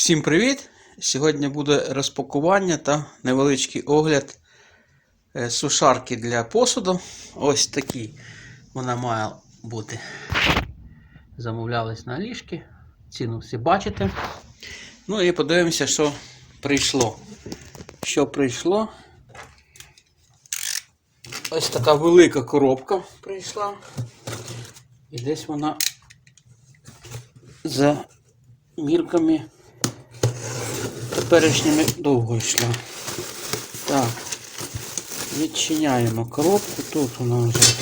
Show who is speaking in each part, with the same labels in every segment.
Speaker 1: Всім привіт! Сьогодні буде розпакування та невеличкий огляд е, сушарки для посуду. Ось такий вона має бути. Замовлялись на ліжки. Ціну всі бачите. Ну і подивимося, що прийшло. Що прийшло? Ось така велика коробка прийшла. І десь вона за мірками теперішніми довго йшла. Так, відчиняємо коробку, тут вона вже.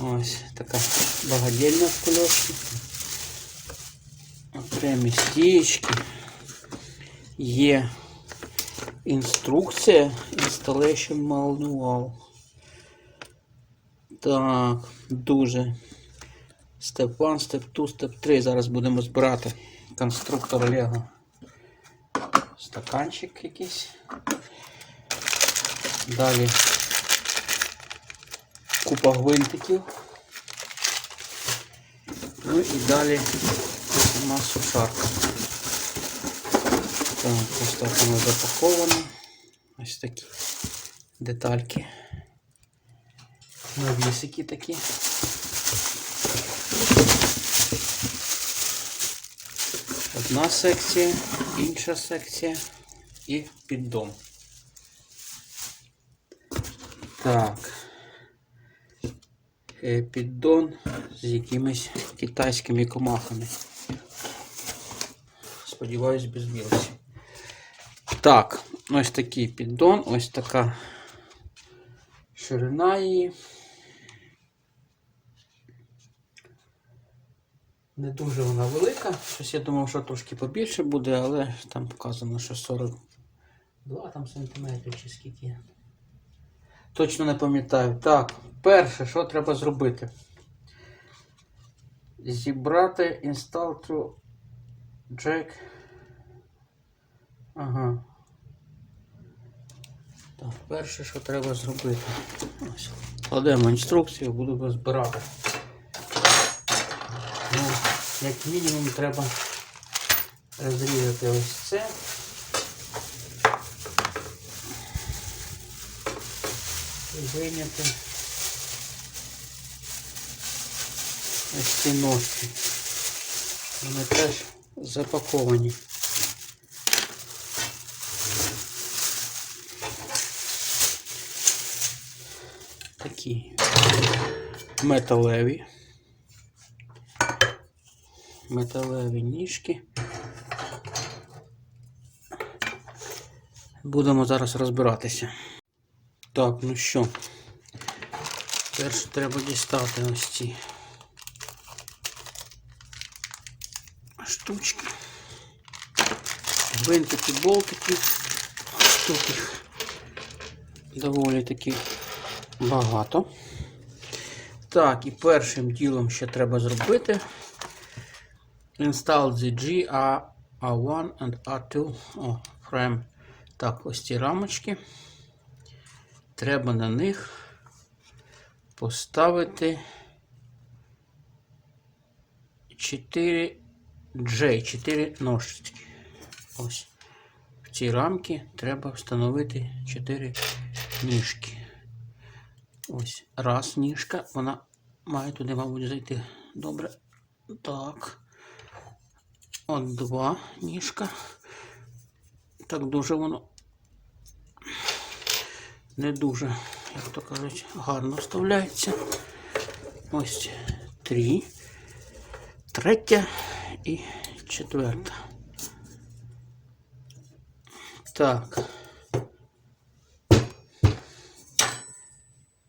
Speaker 1: Ось така багадільна в кольошці. Окремі стічки. Є інструкція Installation Manual. Так, дуже. Степ 1, степ 2, степ 3. Зараз будемо збирати конструктор Lego. Стаканчик якийсь. Далі купа гвинтиків. Ну і далі сама сушарка. Так, ось так вона запакована. Ось такі детальки. Навісики такі. Одна секція, інша секція і піддон. Так. Е, Піддон з якимись китайськими комахами. Сподіваюсь, без вірусів. Так, ось такий піддон, ось така ширина її. Не дуже вона велика. Щось я думав, що трошки побільше буде, але там показано, що 42 там сантиметрів чи скільки. Точно не пам'ятаю. Так, перше, що треба зробити? Зібрати install to jack. Ага. Так, перше, що треба зробити. Ось. Кладемо інструкцію, буду розбирати. Як мінімум треба розрізати ось це. І вийняти ось ці ножки. Вони теж запаковані. Такі металеві. Металеві ніжки. Будемо зараз розбиратися. Так, ну що, перше треба дістати ось ці штучки. Гвинтики, болтики. Тут їх доволі таки багато. Так, і першим ділом ще треба зробити. Install the G, A, A1 and A2 О, frame. Так, ось ці рамочки. Треба на них поставити 4 J, 4 ножички. Ось. В ці рамки треба встановити 4 ніжки. Ось раз ніжка, вона має туди, мабуть, зайти. Добре. Так. От два ніжка. Так дуже воно не дуже, як то кажуть, гарно вставляється. Ось три, третя і четверта. Так.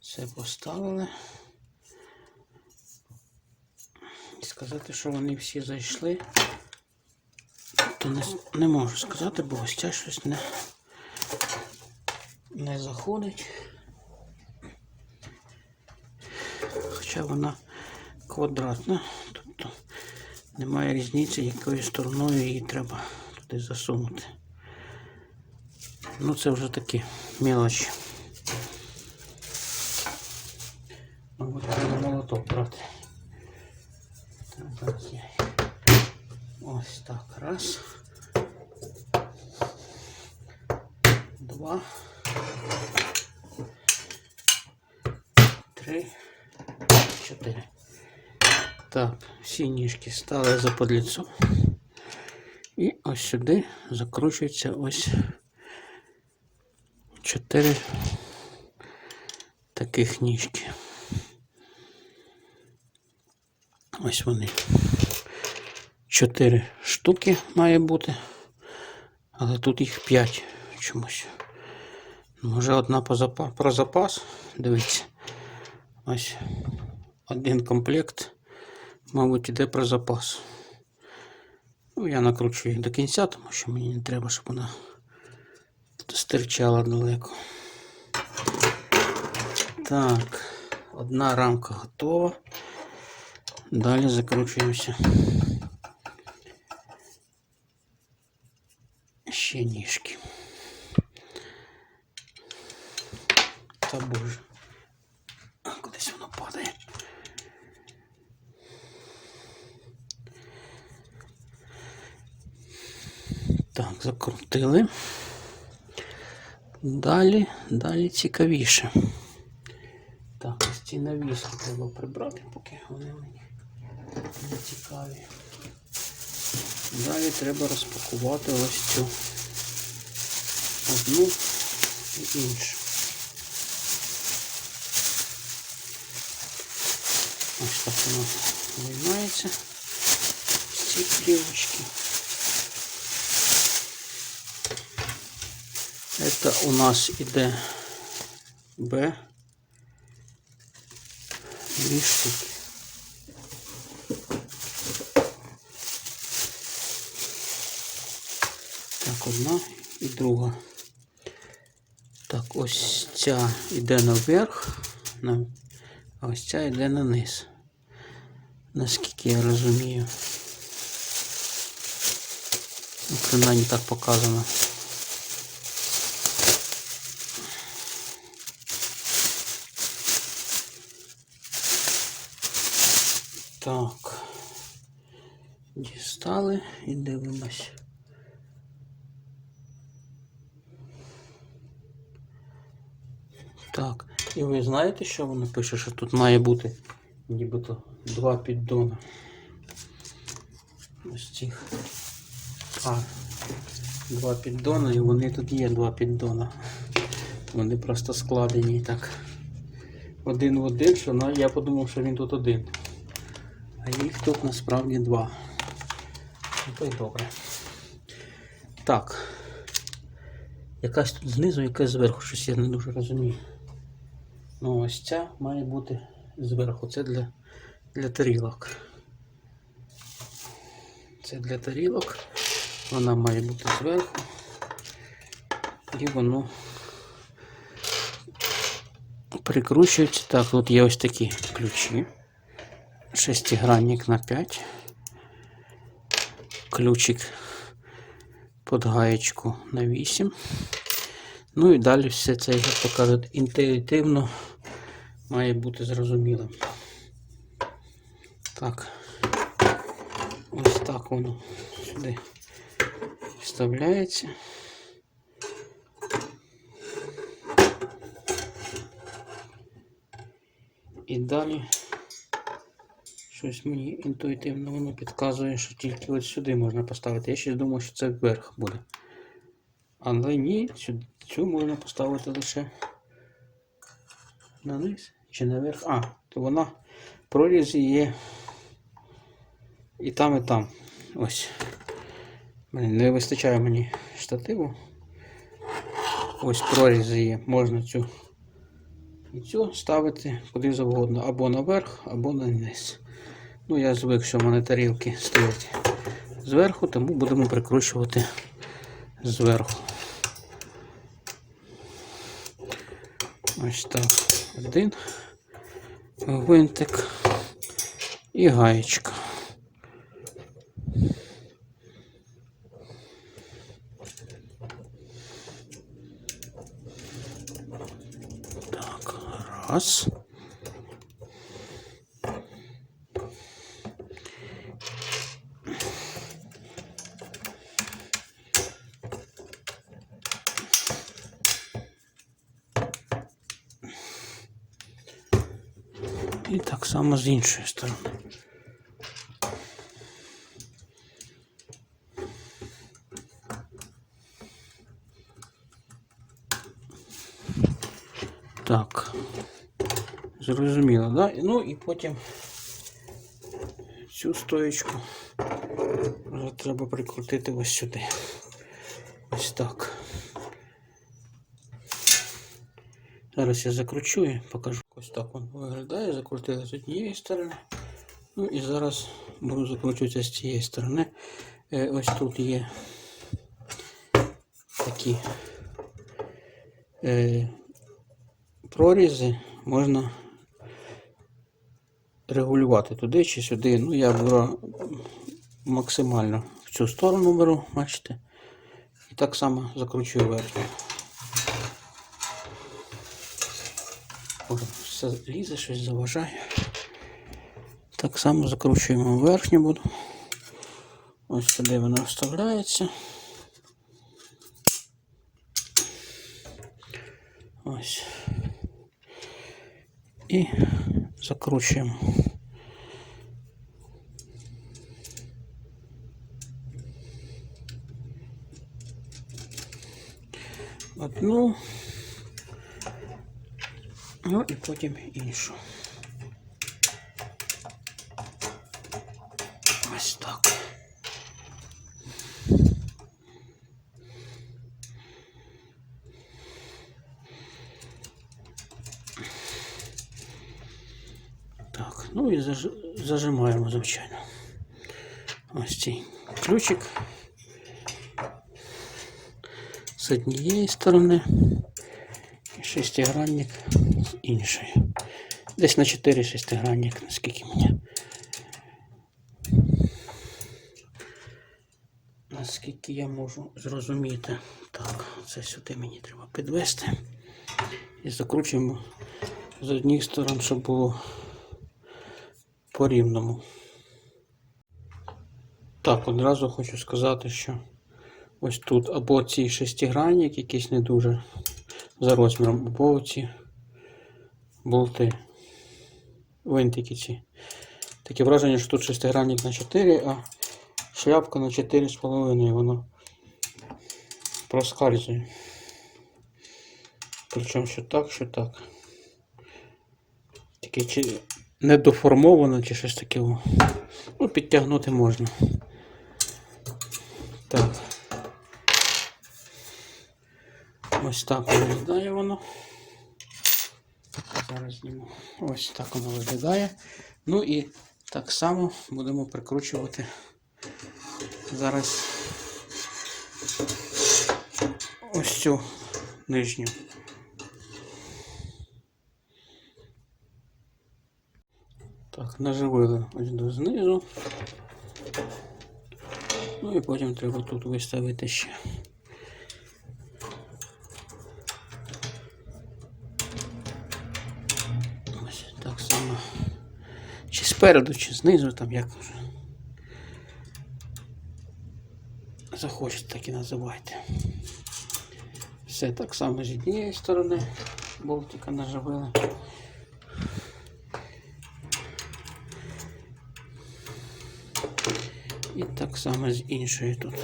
Speaker 1: Це поставили. І сказати, що вони всі зайшли, то не, не можу сказати, бо ось ця щось не, не заходить. Хоча вона квадратна, тобто немає різниці, якою стороною її треба туди засунути. Ну це вже такі мелочі. 4. Так, всі ніжки стали за подліцу. І ось сюди закручується ось 4 таких ніжки. Ось вони. 4 штуки має бути, але тут їх 5 чомусь. Може одна позапа... про запас, дивіться. Ось один комплект, мабуть, іде про запас. Ну, я накручую їх до кінця, тому що мені не треба, щоб вона стирчала далеко. Так, одна рамка готова. Далі закручуємося. Ще ніжки. Та боже. А, Кудись воно падає. Так, закрутили. Далі, далі цікавіше. Так, ось ці навіски треба прибрати, поки вони мені не цікаві. Далі треба розпакувати ось цю одну і іншу. Ось так воно виймається з цієї плівочки. Это у нас іде Б. Дві. Так, одна і друга. Так, ось ця йде наверх, а ось ця йде на низ. Наскільки я розумію. Ну, принаймні так показано. Так. Дістали і дивимось. Так, і ви знаєте, що воно пише, що тут має бути нібито два піддона. Ось цих. А, два піддона, і вони тут є два піддона. Вони просто складені так. Один в один, що на- я подумав, що він тут один. А їх тут насправді два. Ну, то й добре. Так. Якась тут знизу, якась зверху, щось я не дуже розумію. Ну, ось ця має бути зверху. Це для, для тарілок. Це для тарілок. Вона має бути зверху. І воно прикручується. Так, тут є ось такі ключі. Шестигранник на 5. Ключик під гаєчку на 8. Ну і далі все це, як то інтуїтивно має бути зрозумілим. Так. Ось так воно сюди вставляється. І далі щось мені інтуїтивно воно підказує, що тільки ось сюди можна поставити. Я ще думав, що це вверх буде. Але ні, цю, цю можна поставити лише на низ чи наверх. А, то вона в прорізі є і там, і там. Ось. Не вистачає мені штативу. Ось прорізи є. Можна цю і цю ставити куди завгодно. Або наверх, або на низ. Ну, я звик, що в мене тарілки стоять зверху, тому будемо прикручувати зверху. Ось так. Один гвинтик і гаєчка. Так, раз. І так само з іншої сторони. Так. Зрозуміло, да? Ну і потім цю стоечку вже треба прикрутити ось сюди. Ось так. Зараз я закручу і покажу. Ось так він виглядає. Закрутили з однієї сторони. Ну і зараз буду закручувати з цієї сторони. Е, Ось тут є такі е, прорізи. Можна регулювати туди чи сюди. Ну, я беру максимально в цю сторону беру, бачите. І так само закручую верхню. Все лізе, щось заважає. Так само закручуємо верхню буду. Ось сюди вона вставляється. Ось. І закручуємо. Одну. Ну і потім іншу. Ось так. Так, ну і заж... зажимаємо, звичайно. Ось цей ключик з однієї сторони і шестигранник Іншої. Десь на 4 шестигранник, наскільки мені. Наскільки я можу зрозуміти. Так, це сюди мені треба підвести. І закручуємо з однієї сторон, щоб було по рівному. Так, одразу хочу сказати, що ось тут або ці шестигранник якісь не дуже за розміром, або ці болти, винтики ці. Таке враження, що тут шестигранник на 4, а шляпка на 4,5 воно проскальзує. Причому що так, що так. Таке чи недоформовано, чи щось таке. Ну, підтягнути можна. Так. Ось так виглядає воно. Зараз зніму. Ось так воно виглядає. Ну і так само будемо прикручувати зараз ось цю нижню. Так, наживили ось до знизу. Ну і потім треба тут виставити ще. Спереду, чи знизу, там як вже. Захочете, так і називайте. Все так само з однієї сторони болтика наживили. І так само з іншої тут.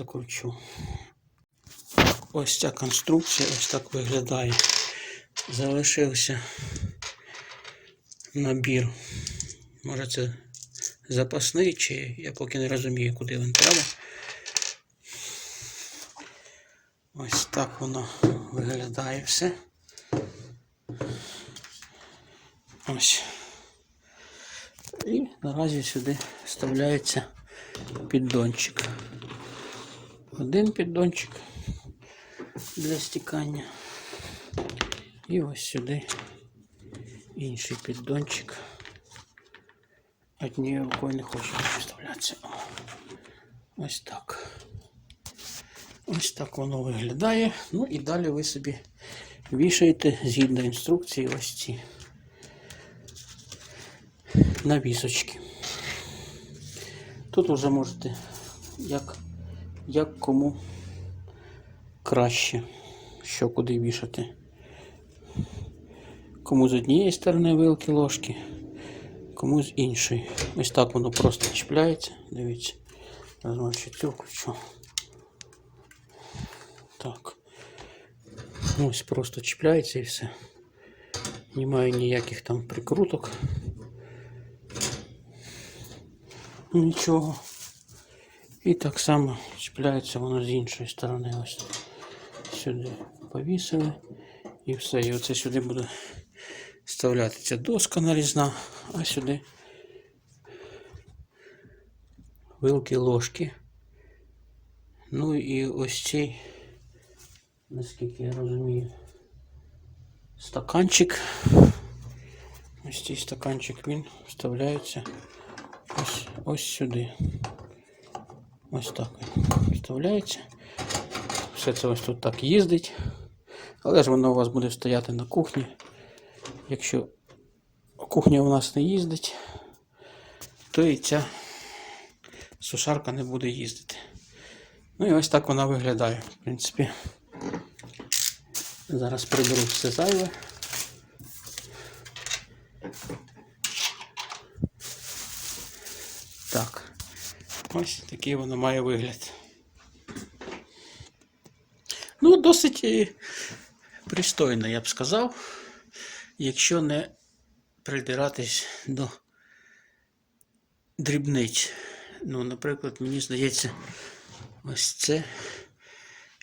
Speaker 1: Закручу. Ось ця конструкція ось так виглядає. Залишився набір. Може це запасний, чи я поки не розумію, куди він треба. Ось так воно виглядає все. Ось. І наразі сюди вставляється піддончик. Один піддончик для стікання. І ось сюди інший піддончик. Однією рукою не хочу вставлятися. Ось так. Ось так воно виглядає. Ну і далі ви собі вішаєте згідно інструкції ось ці на вісочки. Тут вже можете як, як кому краще, що куди вішати. Кому з однієї сторони вилки ложки, кому з іншої. Ось так воно просто чіпляється. Дивіться. Зараз ще цю включу. Так. Ось просто чіпляється і все. Немає ніяких там прикруток. Нічого. І так само чіпляється воно з іншої сторони. Ось сюди повісили. І все. І оце сюди буде вставлятися доска нарізна, а сюди вилки, ложки. Ну і ось цей, наскільки я розумію, стаканчик. Ось цей стаканчик він вставляється ось, ось сюди. Ось так вставляється. Все це ось тут так їздить. Але ж воно у вас буде стояти на кухні. Якщо кухня у нас не їздить, то і ця сушарка не буде їздити. Ну і ось так вона виглядає, в принципі. Зараз приберу все зайве. Так, ось такий воно має вигляд. Ну, досить е, пристойно, я б сказав, якщо не придиратись до дрібниць. Ну, наприклад, мені здається, ось це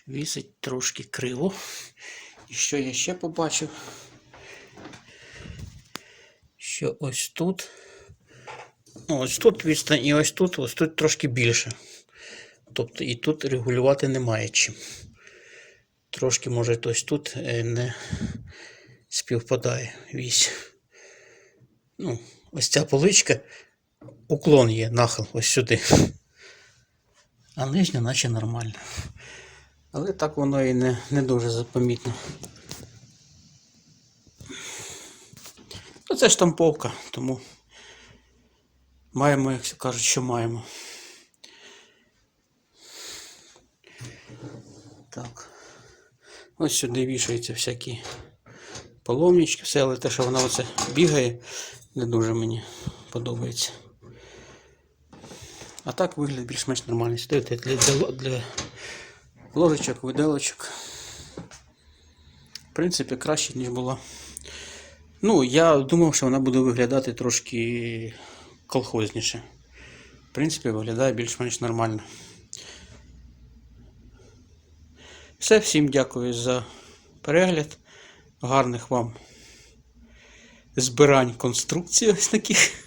Speaker 1: вісить трошки криво. І що я ще побачив? Що ось тут. Ну, ось тут відстань і ось тут, ось тут трошки більше. Тобто і тут регулювати немає чим. Трошки, може, ось тут е, не співпадає вісь. Ну, ось ця поличка, уклон є, нахил ось сюди. А нижня наче нормально. Але так воно і не, не дуже запомітно. Ну, це штамповка, тому маємо, як кажуть, що маємо. Так. Ось сюди вішаються всякі поломнички, все, але те, що вона оце бігає, не дуже мені подобається. А так вигляд більш-менш нормальний. Сюди для, для, для ложечок, виделочок. В принципі, краще, ніж було. Ну, я думав, що вона буде виглядати трошки колхозніше. В принципі, виглядає більш-менш нормально. Все, всім дякую за перегляд. Гарних вам збирань конструкцій ось таких.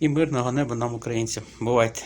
Speaker 1: І мирного неба нам, українцям. Бувайте!